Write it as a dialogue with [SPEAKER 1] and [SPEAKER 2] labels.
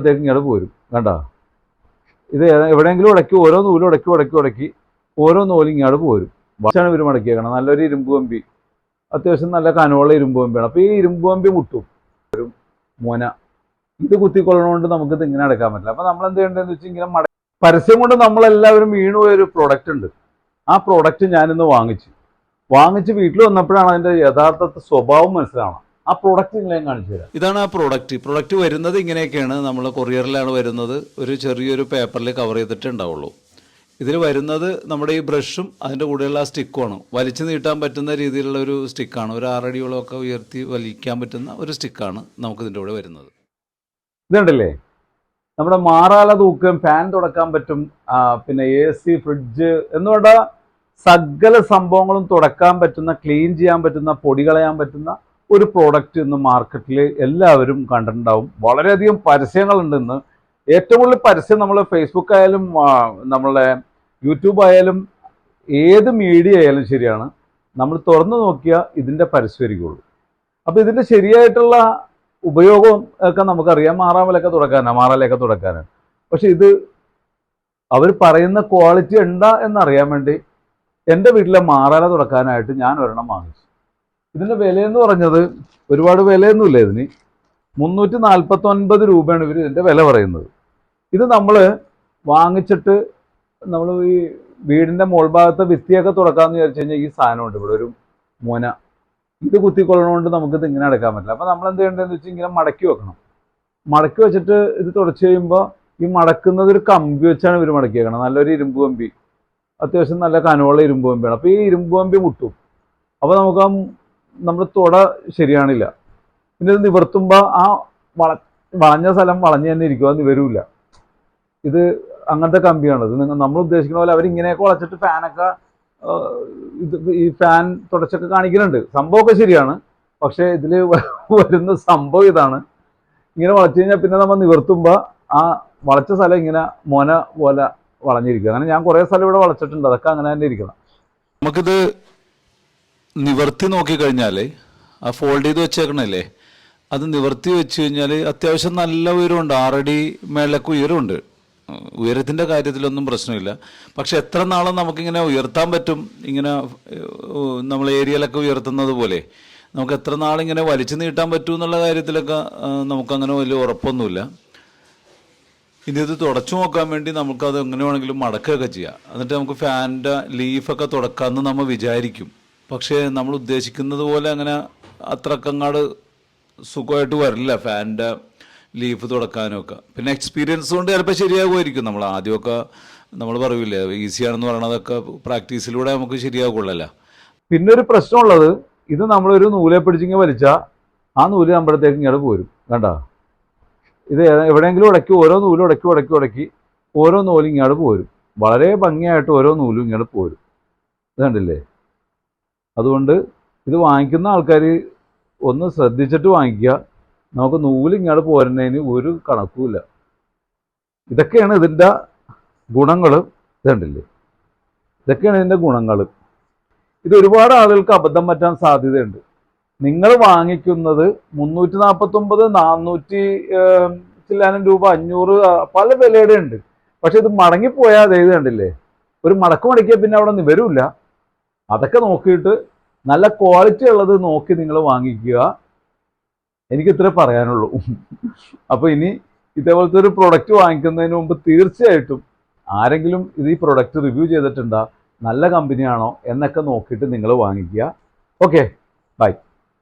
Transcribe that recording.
[SPEAKER 1] അപ്പോഴത്തേക്ക് ഇങ്ങോട്ട് പോരും. കണ്ട? ഇത് എവിടെയെങ്കിലും ഉടക്കി ഓരോ നൂലും ഉടക്കി ഉടക്കി ഉടക്കി ഓരോ നൂലും ഇങ്ങോട്ട് പോരും. വർഷമാണ് ഇവർ മടക്കിയേക്കണം. നല്ലൊരു ഇരുമ്പ് കമ്പി. അത്യാവശ്യം നല്ല കനമുള്ള ഇരുമ്പ് കമ്പിയാണ്. അപ്പോൾ ഈ ഇരുമ്പ് കമ്പി മുട്ടും. ഒരു മോന. ഇത് കുത്തിക്കൊള്ളണോണ്ട് നമുക്ക് ഇത് ഇങ്ങനെ അടക്കാൻ പറ്റില്ല. അപ്പോൾ നമ്മൾ എന്ത് ചെയ്യേണ്ടതെന്ന് വെച്ചാൽ ഇങ്ങനെ മട പരസ്യം കൊണ്ട് നമ്മളെല്ലാവരും വീണു ഒരു പ്രോഡക്റ്റ് ഉണ്ട്. ആ പ്രോഡക്റ്റ് ഞാനിന്ന് വാങ്ങിച്ചു. വാങ്ങിച്ച് വീട്ടിൽ വന്നപ്പോഴാണ് അതിന്റെ യഥാർത്ഥ സ്വഭാവം മനസ്സിലാവണം ആ പ്രോഡക്റ്റ് ഞാൻ കാണിച്ചു തരാം.
[SPEAKER 2] ഇതാണ് ആ പ്രോഡക്റ്റ് പ്രോഡക്റ്റ് വരുന്നത് ഇങ്ങനെയൊക്കെയാണ്. നമ്മൾ കൊറിയറിലാണ് വരുന്നത്. ഒരു ചെറിയൊരു പേപ്പറിൽ കവർ ചെയ്തിട്ട് ഉണ്ടാവുള്ളൂ. ഇതിൽ വരുന്നത് നമ്മുടെ ഈ ബ്രഷും അതിന്റെ കൂടെയുള്ള ആ സ്റ്റിക്കുമാണ് വലിച്ചു നീട്ടാൻ പറ്റുന്ന രീതിയിലുള്ള ഒരു സ്റ്റിക്കാണ് ഒരു ആറടിയോളമൊക്കെ ഉയർത്തി വലിക്കാൻ പറ്റുന്ന ഒരു സ്റ്റിക്കാണ് നമുക്ക് ഇതിന്റെ കൂടെ വരുന്നത്.
[SPEAKER 1] ഇതുണ്ടല്ലേ നമ്മുടെ മാറാല തൂക്കം ഫാൻ തുടക്കാൻ പറ്റും പിന്നെ എ സി ഫ്രിഡ്ജ് എന്നുവേണ്ട സകല സംഭവങ്ങളും തുടക്കാൻ പറ്റുന്ന ക്ലീൻ ചെയ്യാൻ പറ്റുന്ന പൊടി കളയാൻ പറ്റുന്ന ഒരു പ്രോഡക്റ്റ് ഇന്ന് മാർക്കറ്റിൽ എല്ലാവരും കണ്ടിട്ടുണ്ടാവും. വളരെയധികം പരസ്യങ്ങളുണ്ട് ഇന്ന് ഏറ്റവും കൂടുതൽ പരസ്യം നമ്മൾ ഫേസ്ബുക്ക് ആയാലും നമ്മളെ യൂട്യൂബ് ആയാലും ഏത് മീഡിയ ആയാലും ശരിയാണ്. നമ്മൾ തുറന്നു നോക്കിയാൽ ഇതിന്റെ പരസ്യമായിരിക്കുള്ളൂ അപ്പോൾ ഇതിന്റെ ശരിയായിട്ടുള്ള ഉപയോഗം ഒക്കെ നമുക്കറിയാം. മാറാമലൊക്കെ തുടക്കാനാണ് മാറാലയൊക്കെ തുടക്കാനാണ്. പക്ഷെ ഇത് അവർ പറയുന്ന ക്വാളിറ്റി ഉണ്ടാ എന്നറിയാൻ വേണ്ടി എന്റെ വീട്ടിലെ മാറാല തുടക്കാനായിട്ട് ഞാൻ ഒരെണ്ണം വാങ്ങിച്ചു. ഇതിന്റെ വിലയെന്ന് പറഞ്ഞത് ഒരുപാട് വിലയൊന്നുമില്ല ഇതിന്. മുന്നൂറ്റി നാൽപ്പത്തൊൻപത് രൂപയാണ് ഇവർ ഇതിന്റെ വില പറയുന്നത്. ഇത് നമ്മൾ വാങ്ങിച്ചിട്ട് നമ്മൾ ഈ വീടിന്റെ മുകൾ വിത്തിയൊക്കെ തുറക്കാമെന്ന് വിചാരിച്ചു കഴിഞ്ഞാൽ ഈ സാധനമുണ്ട് ഇവിടെ ഒരു മുന. ഇത് കുത്തിക്കൊള്ളണോണ്ട് നമുക്കിത് ഇങ്ങനെ അടക്കാൻ പറ്റില്ല. അപ്പോൾ നമ്മൾ എന്ത് ചെയ്യേണ്ടതെന്ന് വെച്ചാൽ ഇങ്ങനെ മടക്കി വെക്കണം. മടക്കി വെച്ചിട്ട് ഇത് തുടച്ച് കഴിയുമ്പോൾ ഈ മടക്കുന്നത് ഒരു കമ്പി വെച്ചാണ് ഇവർ മടക്കി വെക്കണം നല്ലൊരു ഇരുമ്പ് കമ്പി. അത്യാവശ്യം നല്ല കനവുള്ള ഇരുമ്പ് കമ്പിയാണ്. അപ്പോൾ ഈ ഇരുമ്പ് കമ്പി മുട്ടും. അപ്പോൾ നമുക്ക് ആ നമ്മൾ തുട ശരിയാണില്ല. പിന്നെ ഇത് നിവർത്തുമ്പോൾ ആ വള വളഞ്ഞ സ്ഥലം വളഞ്ഞു തന്നെ ഇരിക്കും അത് നിവരൂല ഇത് അങ്ങനത്തെ കമ്പിയാണ്. ഇത് നിങ്ങൾ നമ്മൾ ഉദ്ദേശിക്കുന്ന പോലെ അവരിങ്ങനെയൊക്കെ വളച്ചിട്ട് ഫാനൊക്കെ ഇത് ഈ ഫാൻ തുടച്ചൊക്കെ കാണിക്കുന്നുണ്ട് സംഭവമൊക്കെ ശരിയാണ്. പക്ഷേ ഇതിൽ വരുന്ന സംഭവം ഇതാണ്. ഇങ്ങനെ വളച്ചു കഴിഞ്ഞാൽ പിന്നെ നമ്മൾ നിവർത്തുമ്പോൾ ആ വളച്ച സ്ഥലം ഇങ്ങനെ മോന പോലെ വളഞ്ഞിരിക്കുക അങ്ങനെ ഞാൻ കുറേ സ്ഥലം ഇവിടെ വളച്ചിട്ടുണ്ട്. അതൊക്കെ അങ്ങനെ തന്നെ ഇരിക്കണം.
[SPEAKER 2] നമുക്കിത് നിവർത്തി നോക്കിക്കഴിഞ്ഞാൽ ആ ഫോൾഡ് ചെയ്ത് വെച്ചേക്കണല്ലേ അത് നിവർത്തി വെച്ച് കഴിഞ്ഞാൽ അത്യാവശ്യം നല്ല ഉയരമുണ്ട്. ആറടി മേളിലൊക്കെ ഉയരമുണ്ട്. ഉയരത്തിന്റെ കാര്യത്തിലൊന്നും പ്രശ്നമില്ല. പക്ഷെ എത്ര നാളും നമുക്കിങ്ങനെ ഉയർത്താൻ പറ്റും? ഇങ്ങനെ നമ്മൾ ഏരിയയിലൊക്കെ ഉയർത്തുന്നത് പോലെ. നമുക്ക് എത്ര നാളിങ്ങനെ വലിച്ചു നീട്ടാൻ പറ്റും എന്നുള്ള കാര്യത്തിലൊക്കെ നമുക്കങ്ങനെ വലിയ ഉറപ്പൊന്നുമില്ല. ഇനി ഇത് തുടച്ചു നോക്കാൻ വേണ്ടി നമുക്കത് എങ്ങനെ വേണമെങ്കിലും മടക്കുകയൊക്കെ ചെയ്യാം. എന്നിട്ട് നമുക്ക് ഫാനിന്റെ ലീഫൊക്കെ തുടക്കാമെന്ന് നമ്മൾ വിചാരിക്കും. പക്ഷേ നമ്മൾ ഉദ്ദേശിക്കുന്നത് പോലെ അങ്ങനെ അത്രക്കങ്ങാട് സുഖമായിട്ട് വരില്ല ഫാനിന്റെ ലീഫ് തുടക്കാനൊക്കെ. പിന്നെ എക്സ്പീരിയൻസ് കൊണ്ട് ചിലപ്പോൾ ശരിയാകുമായിരിക്കും. നമ്മൾ ആദ്യമൊക്കെ നമ്മൾ പറയൂലേ ഈസിയാണെന്ന് പറയണതൊക്കെ പ്രാക്ടീസിലൂടെ നമുക്ക് ശരിയാകുള്ളല്ല.
[SPEAKER 1] പിന്നെ ഒരു പ്രശ്നമുള്ളത് ഇത് നമ്മളൊരു നൂലെ പിടിച്ചിങ്ങ് വലിച്ചാൽ ആ നൂൽ നമ്മുടെത്തേക്ക് ഇങ്ങോട്ട് പോരും. കണ്ട? ഇത് എവിടെയെങ്കിലും ഉടക്കി ഓരോ നൂലും ഉടക്കി ഉടക്കി ഉടക്കി ഓരോ നൂലും ഇങ്ങോട്ട് പോരും. വളരെ ഭംഗിയായിട്ട് ഓരോ നൂലും ഇങ്ങോട്ട് പോരും. ഇത് കണ്ടില്ലേ? അതുകൊണ്ട് ഇത് വാങ്ങിക്കുന്ന ആൾക്കാർ ഒന്ന് ശ്രദ്ധിച്ചിട്ട് വാങ്ങിക്കുക. നമുക്ക് നൂൽ ഇങ്ങോട്ട് പോരുന്നതിന് ഒരു കണക്കുമില്ല. ഇതൊക്കെയാണ് ഇതിന്റെ ഗുണങ്ങൾ ഇതുണ്ടല്ലേ ഇതൊക്കെയാണ് ഇതിന്റെ ഗുണങ്ങൾ ഇത് ഒരുപാട് ആളുകൾക്ക് അബദ്ധം പറ്റാൻ സാധ്യതയുണ്ട്. നിങ്ങൾ വാങ്ങിക്കുന്നത് മുന്നൂറ്റി നാൽപ്പത്തൊമ്പത് നാനൂറ്റി ചില്ലാനും രൂപ അഞ്ഞൂറ് പല വിലയുടെ ഉണ്ട് പക്ഷെ ഇത് മടങ്ങിപ്പോയാൽ അത് കണ്ടില്ലേ? ഒരു മടക്ക് മടക്കിയാൽ പിന്നെ അവിടെ നിവരില്ല അതൊക്കെ നോക്കിയിട്ട് നല്ല ക്വാളിറ്റി ഉള്ളത് നോക്കി നിങ്ങൾ വാങ്ങിക്കുക. എനിക്ക് ഇത്രേ പറയാനുള്ളൂ. അപ്പോൾ ഇനി ഇതേപോലത്തെ ഒരു പ്രൊഡക്റ്റ് വാങ്ങിക്കുന്നതിന് മുമ്പ് തീർച്ചയായിട്ടും ആരെങ്കിലും ഇത് ഈ പ്രൊഡക്റ്റ് റിവ്യൂ ചെയ്തിട്ടുണ്ടോ നല്ല കമ്പനിയാണോ എന്നൊക്കെ നോക്കിയിട്ട് നിങ്ങൾ വാങ്ങിക്കുക. Okay bye